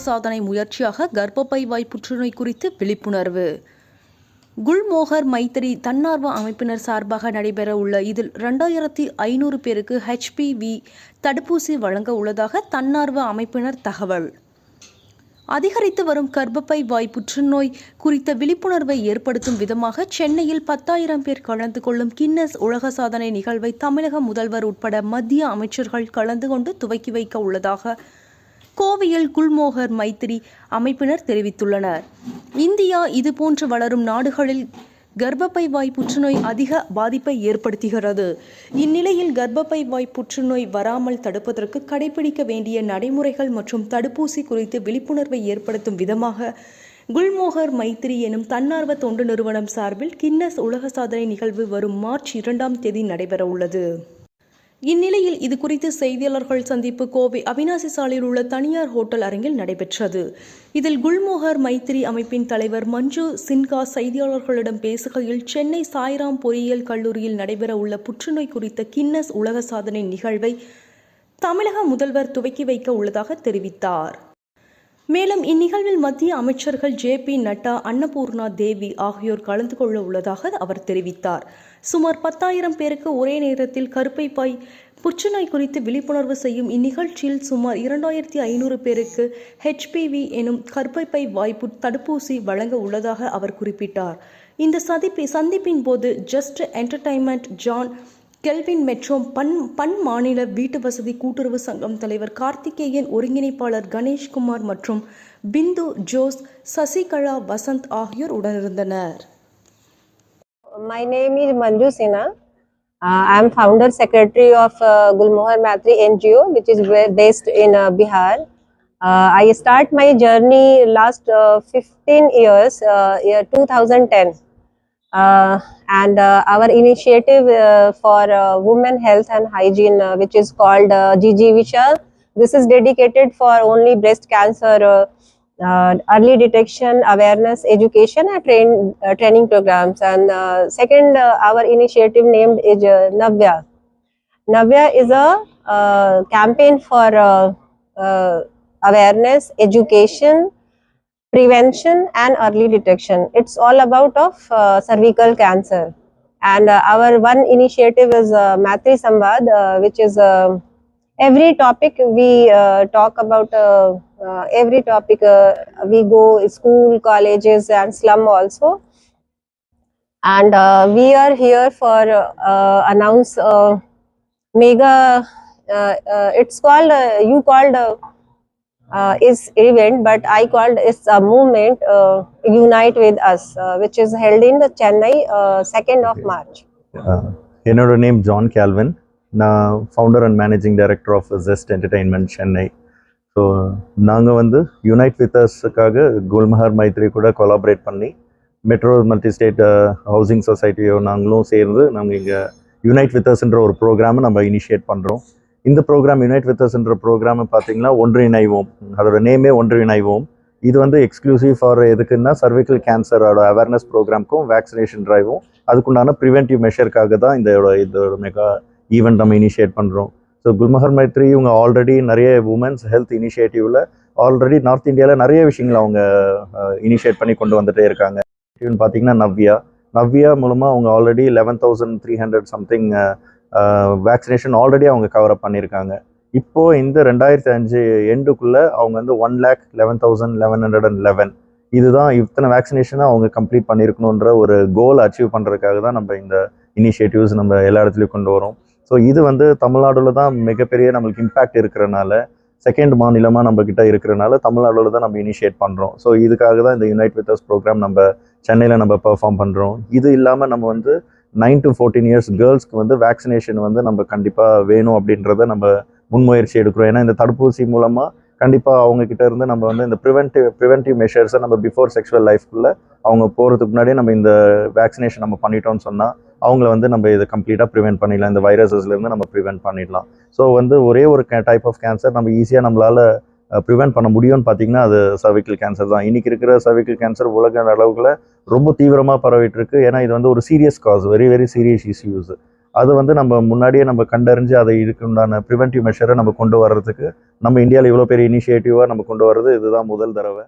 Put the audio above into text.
சாதனை முயற்சியாக கர்ப்பப்பை வாய் புற்றுநோய் குறித்து விழிப்புணர்வு. குல்மோகர் மைத்திரி தன்னார்வ அமைப்பினர் சார்பாக நடைபெற உள்ள இதில் இரண்டாயிரத்தி ஐநூறு பேருக்கு ஹெச்பிவி தடுப்பூசி வழங்க உள்ளதாக தன்னார்வ அமைப்பினர் தகவல். அதிகரித்து வரும் கர்ப்பப்பை வாய் புற்றுநோய் குறித்த விழிப்புணர்வை ஏற்படுத்தும் விதமாக சென்னையில் பத்தாயிரம் பேர் கலந்து கொள்ளும் கின்னஸ் உலக சாதனை நிகழ்வை தமிழக முதல்வர் உட்பட மத்திய அமைச்சர்கள் கலந்து கொண்டு துவக்கி வைக்க உள்ளதாக கோவையில் குல்மோகர் மைத்திரி அமைப்பினர் தெரிவித்துள்ளனர். இந்தியா இதுபோன்று வளரும் நாடுகளில் கர்ப்பப்பை வாய் புற்றுநோய் அதிக பாதிப்பை ஏற்படுத்துகிறது. இந்நிலையில் கர்ப்பப்பை வாய் புற்றுநோய் வராமல் தடுப்பதற்கு கடைபிடிக்க வேண்டிய நடைமுறைகள் மற்றும் தடுப்பூசி குறித்து விழிப்புணர்வை ஏற்படுத்தும் விதமாக குல்மோகர் மைத்திரி எனும் தன்னார்வ தொண்டு நிறுவனம் சார்பில் கின்னஸ் உலக சாதனை நிகழ்வு வரும் மார்ச் இரண்டாம் தேதி நடைபெற உள்ளது இந்நிலையில் இது குறித்து செய்தியாளர்கள் சந்திப்பு கோவை அவினாசி சாலையில் உள்ள தனியார் ஹோட்டல் அரங்கில் நடைபெற்றது. இதில் குல்மோகர் மைத்திரி அமைப்பின் தலைவர் மஞ்சு சின்ஹா செய்தியாளர்களிடம் பேசுகையில் சென்னை சாய்ராம் பொறியியல் கல்லூரியில் நடைபெற உள்ள புற்றுநோய் குறித்த கின்னஸ் உலக சாதனை நிகழ்வை தமிழக முதல்வர் துவக்கி வைக்க உள்ளதாக தெரிவித்தார். மேலும் இந்நிகழ்வில் மத்திய அமைச்சர்கள் ஜே பி நட்டா அன்னபூர்ணா தேவி ஆகியோர் கலந்து கொள்ள உள்ளதாக அவர் தெரிவித்தார். சுமார் பத்தாயிரம் பேருக்கு ஒரே நேரத்தில் கருப்பை பாய் புற்றுநோய் குறித்து விழிப்புணர்வு செய்யும் இந்நிகழ்ச்சியில் சுமார் இரண்டாயிரத்தி ஐநூறு பேருக்கு ஹெச்பிவி எனும் கருப்பைப்பை வாய்ப்பு தடுப்பூசி வழங்க உள்ளதாக அவர் குறிப்பிட்டார். இந்த சதிப்பி சந்திப்பின் போது just entertainment John kelvin metro பன் பன் மாநில வீட்டு வசதி கூட்டுறவு சங்கம் தலைவர் கார்த்திகேயன் ஒருங்கிணைப்பாளர் கணேஷ்குமார் மற்றும் பிந்து ஜோஸ் சசிகலா வசந்த் ஆகியோர் உடனிருந்தனர் My name is Manju Sinha. Uh, I am founder secretary of uh, Gulmohar Matri NGO, which is where- based in uh, Bihar. Uh, I start my journey last uh, 15 years, uh, year 2010. Uh, and uh, our initiative uh, for women health and hygiene, which is called uh, GG Vishal. This is dedicated for only breast cancer uh, early detection, awareness, education, and train, uh, training programs. And uh, second, uh, our initiative named is uh, Navya. Navya is a uh, campaign for uh, uh, awareness, education, prevention, and early detection. It's all about of uh, cervical cancer. And uh, our one initiative is uh, Matri Sambad, uh, which is uh, every topic we uh, talk about uh, uh, every topic uh, we go school colleges and slum also and uh, we are here for uh, announce uh, mega uh, uh, it's called uh, you called uh, uh, is event but i called it's a movement uh, unite with us uh, which is held in the chennai uh, 2nd of march Uh, என்னோட name John Calvin நான் founder and managing director of Zest entertainment Chennai so நாங்கள் வந்து unite வித்தர்ஸுக்காக Gulmohar Maithri கூட collaborate பண்ணி metro multi state housing சொசைட்டியோ நாங்களும் சேர்ந்து நாங்கள் இங்கே யுனைட் வித்தர்ஸ்ன்ற ஒரு ப்ரோக்ராமை நம்ம இனிஷியேட் பண்ணுறோம் இந்த ப்ரோக்ராம் யுனைட் வித்தர்ஸ்ன்ற ப்ரோக்ராம் பார்த்தீங்கன்னா ஒன்றிணைவோம். அதோட நேமே ஒன்றிணைவோம். இது வந்து எக்ஸ்க்ளூசிவ் ஃபார் எதுக்குன்னா சர்விக்கல் கேன்சரோட அவேர்னஸ் ப்ரோக்ராம்க்கும் வேக்சினேஷன் ட்ரைவும் அதுக்குண்டான ப்ரிவென்டிவ் மெஷருக்காக தான் இந்த இதோட மெகா ஈவெண்ட் நம்ம இனிஷியேட் பண்ணுறோம் ஸோ குல்மஹர் மைத்ரி இவங்க ஆல்ரெடி நிறைய உமன்ஸ் ஹெல்த் இனிஷியேட்டிவில் ஆல்ரெடி நார்த் இந்தியாவில் நிறைய விஷயங்களை அவங்க இனிஷியேட் பண்ணி கொண்டு வந்துட்டே இருக்காங்க. இவன் பார்த்தீங்கன்னா நவ்யா. நவ்யா மூலமாக அவங்க already eleven thousand three hundred something vaccination already அவங்க கவர் அப் பண்ணியிருக்காங்க இப்போது இந்த ரெண்டாயிரத்தி அஞ்சு எண்டுக்குள்ளே அவங்க வந்து one lakh eleven thousand eleven hundred and eleven இதுதான் இத்தனை வேக்சினேஷனை அவங்க கம்ப்ளீட் பண்ணியிருக்கணுன்ற ஒரு கோல் அச்சீவ் பண்ணுறதுக்காக தான் நம்ம இந்த இனிஷியேட்டிவ்ஸ் நம்ம எல்லா இடத்துலையும் கொண்டு வரோம். ஸோ இது வந்து தமிழ்நாடுல தான் மிகப்பெரிய நம்மளுக்கு இம்பேக்ட் இருக்கிறனால செகண்ட் மாநிலமாக நம்ம கிட்ட இருக்கிறனால தமிழ்நாடுல தான் நம்ம இனிஷியேட் பண்ணுறோம் ஸோ இதுக்காக தான் இந்த யுனைட் வித்தர்ஸ் ப்ரோக்ராம் நம்ம சென்னையில் நம்ம பெர்ஃபார்ம் பண்ணுறோம் இது இல்லாமல் நம்ம வந்து நைன் டு ஃபோர்டீன் இயர்ஸ் கேர்ள்ஸ்க்கு வந்து வேக்சினேஷன் வந்து நம்ம கண்டிப்பாக வேணும் அப்படின்றத நம்ம முன்முயற்சி எடுக்கிறோம். ஏன்னா இந்த தடுப்பூசி மூலமாக கண்டிப்பாக அவங்கக்கிட்ட இருந்து நம்ம வந்து இந்த ப்ரிவென்டிவ் ப்ரிவென்டிவ் மெஷர்ஸை நம்ம பிஃபோர் செக்ஷுவல் லைஃப்குள்ளே அவங்க போகிறதுக்கு முன்னாடியே நம்ம இந்த வேக்சினேஷன் நம்ம பண்ணிட்டோம்னு சொன்னால் அவங்கள வந்து நம்ம இதை கம்ப்ளீட்டாக ப்ரிவென்ட் பண்ணிடலாம். இந்த வைரஸஸ்லேருந்து நம்ம ப்ரிவென்ட் பண்ணிடலாம். ஸோ வந்து ஒரே ஒரு டைப் ஆஃப் கேன்சர் நம்ம ஈஸியாக நம்மளால் ப்ரிவென்ட் பண்ண முடியும்னு பார்த்தீங்கன்னா அது சர்விக்கல் கேன்சர் தான். இன்றைக்கி இருக்கிற சர்விக்கல் கேன்சர் உலக அளவுல ரொம்ப தீவிரமாக பரவிட்டு இருக்கு ஏன்னா இது வந்து ஒரு serious cause very very serious issues அது வந்து நம்ம முன்னாடியே நம்ம கண்டறிஞ்சு அதை இதுக்கு உண்டான ப்ரிவென்டிவ் மெஷரை நம்ம கொண்டு வர்றதுக்கு நம்ம இந்தியாவில் இவ்வளோ பெரிய இனிஷியேட்டிவாக நம்ம கொண்டு வர்றது இதுதான் முதல் தடவை.